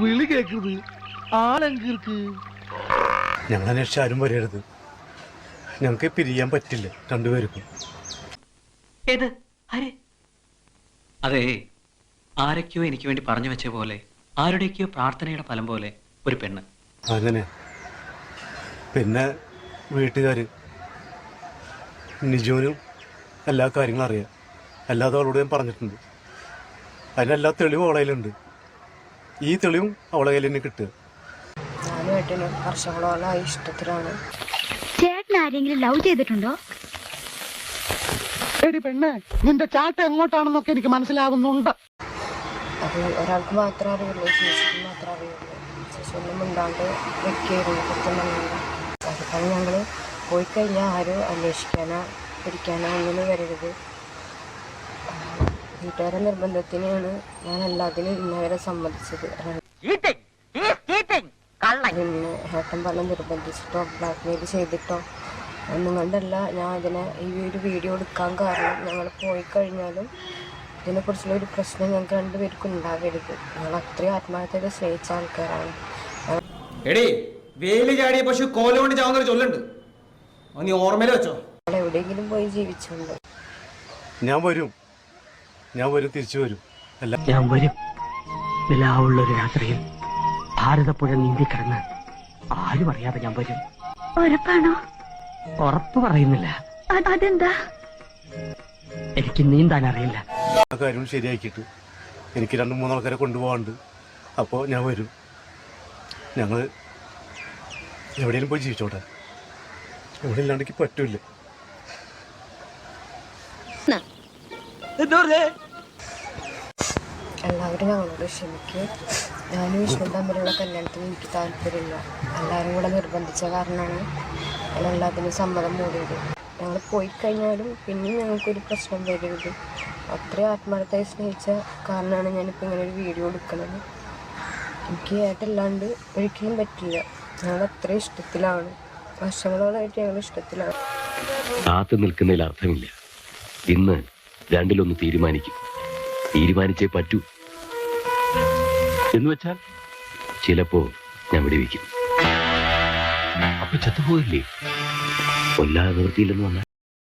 വിളി കേക്കുന്നത് ആളെങ്കിർക്ക് ഞങ്ങൾ അന്വേഷിച്ച ആരും വരരുത്. ഞങ്ങൾക്ക് പിരിയാൻ പറ്റില്ല രണ്ടുപേർക്കും. ഏത്? ആരെ? അതെ ആരൊക്കെയോ എനിക്ക് വേണ്ടി പറഞ്ഞു വെച്ച പോലെ ആരുടെയൊക്കെയോ പ്രാർത്ഥനയുടെ ഫലം പോലെ ഒരു പെണ്ണ്. അങ്ങനെ. പിന്നെ വീട്ടുകാർ നിജോനും എല്ലാ കാര്യങ്ങളും അറിയാം. എല്ലാ ഞാൻ പറഞ്ഞിട്ടുണ്ട്. അതിനെല്ലാ തെളിവ് ഓളയിലുണ്ട് ഈ തെളിവും അവളെ കയ്യിൽ തന്നെ കിട്ടുക. ഞാനും ഏട്ടനും വർഷങ്ങളോളമായി ഇഷ്ടത്തിലാണ്. ചേട്ടൻ ആരെങ്കിലും ലവ് ചെയ്തിട്ടുണ്ടോ? എടി പെണ്ണെ നിന്റെ ചാട്ട എങ്ങോട്ടാണെന്നൊക്കെ എനിക്ക് മനസ്സിലാവുന്നുണ്ട്. അത് ഒരാൾക്ക് മാത്രമേ അറിയുള്ളൂ ചേച്ചിക്ക് മാത്രമേ അറിയുള്ളൂ. ചേച്ചി ഒന്നും വെക്കായിരുന്നു അതിപ്പോൾ ഞങ്ങൾ പോയി കഴിഞ്ഞാൽ ആരും അന്വേഷിക്കാനോ പിടിക്കാനോ ഒന്നും വരരുത്. വീട്ടുകാരുടെ നിർബന്ധത്തിനാണ് ഞാൻ എല്ലാത്തിനും ഇന്നവരെ സമ്മതിച്ചത്. പിന്നെ ഏട്ടൻ പറഞ്ഞ നിർബന്ധിച്ചിട്ടോ ബ്ലാക്ക് മെയിൽ ചെയ്തിട്ടോ ഒന്നും കൊണ്ടല്ല ഞാൻ ഇതിനെ ഈ ഒരു വീഡിയോ എടുക്കാൻ കാരണം ഞങ്ങൾ പോയി കഴിഞ്ഞാലും ഇതിനെക്കുറിച്ചുള്ള ഒരു പ്രശ്നം ഞങ്ങൾക്ക് രണ്ടുപേർക്കും ഉണ്ടാകരുത്. ഞങ്ങൾ അത്രയും ആത്മാർത്ഥത സ്നേഹിച്ച ആൾക്കാരാണ്. എടേ വേലി ചാടിയ പശു കോലോണ്ട് ചാവുന്നൊരു ചൊല്ലുണ്ട്. നീ ഓർമ്മയിൽ വെച്ചോ. ഞങ്ങൾ എവിടെയെങ്കിലും പോയി ജീവിച്ചുണ്ട്. ഞാൻ വരും. ഞാൻ വരും തിരിച്ചു വരും. അല്ല ഞാൻ വരും. നിലാവുള്ളൊരു രാത്രിയിൽ ഭാരതപ്പുഴ നീന്തിക്കിടന്ന് ആരും അറിയാതെ ഞാൻ വരും. ഉറപ്പാണോ? ഉറപ്പ് പറയുന്നില്ല. അതെന്താ? എനിക്ക് നീന്താൻ അറിയില്ല. ആ കാര്യം ശരിയാക്കിയിട്ട് എനിക്ക് രണ്ട് മൂന്നാൾക്കാരെ കൊണ്ടുപോകാണ്ട് അപ്പോൾ ഞാൻ വരും. ഞങ്ങൾ എവിടെയെങ്കിലും പോയി ജീവിച്ചോട്ടെ. എവിടെ ഇല്ലാണ്ട് എന്താ പറ്റൂല എല്ലാവരും ഞങ്ങളോട് ക്ഷമിക്കുക ഞാനും വിഷ്ണു തമ്മിലുള്ള കല്യാണത്തിന് എനിക്ക് താല്പര്യമില്ല. എല്ലാവരും കൂടെ നിർബന്ധിച്ച കാരണമാണ് ഞാൻ എല്ലാത്തിനും സമ്മതം മൂടിയത്. ഞങ്ങൾ പോയി കഴിഞ്ഞാലും പിന്നെയും ഞങ്ങൾക്കൊരു പ്രശ്നം വരരുത്. അത്രയും ആത്മാർത്ഥമായി സ്നേഹിച്ച കാരണമാണ് ഞാനിപ്പോൾ ഇങ്ങനെ ഒരു വീഡിയോ എടുക്കുന്നത്. എനിക്ക് ഏട്ടല്ലാണ്ട് ഒരിക്കലും പറ്റില്ല. ഞങ്ങൾ അത്രയും ഇഷ്ടത്തിലാണ്. വർഷങ്ങളോളായിട്ട് ഞങ്ങൾ ഇഷ്ടത്തിലാണ്. കാത്തു നിൽക്കുന്നതിൽ അർത്ഥമില്ല. ഇന്ന് രണ്ടിലൊന്ന് തീരുമാനിക്കും. തീരുമാനിച്ചേ പറ്റൂ. എന്ന് വെച്ചാൽ ചിലപ്പോ ഞാൻ വെടിവെക്കും. അപ്പൊ ചത്തുപോയില്ലേ കൊല്ലാതെ നിർത്തിയില്ലെന്ന് വന്നാൽ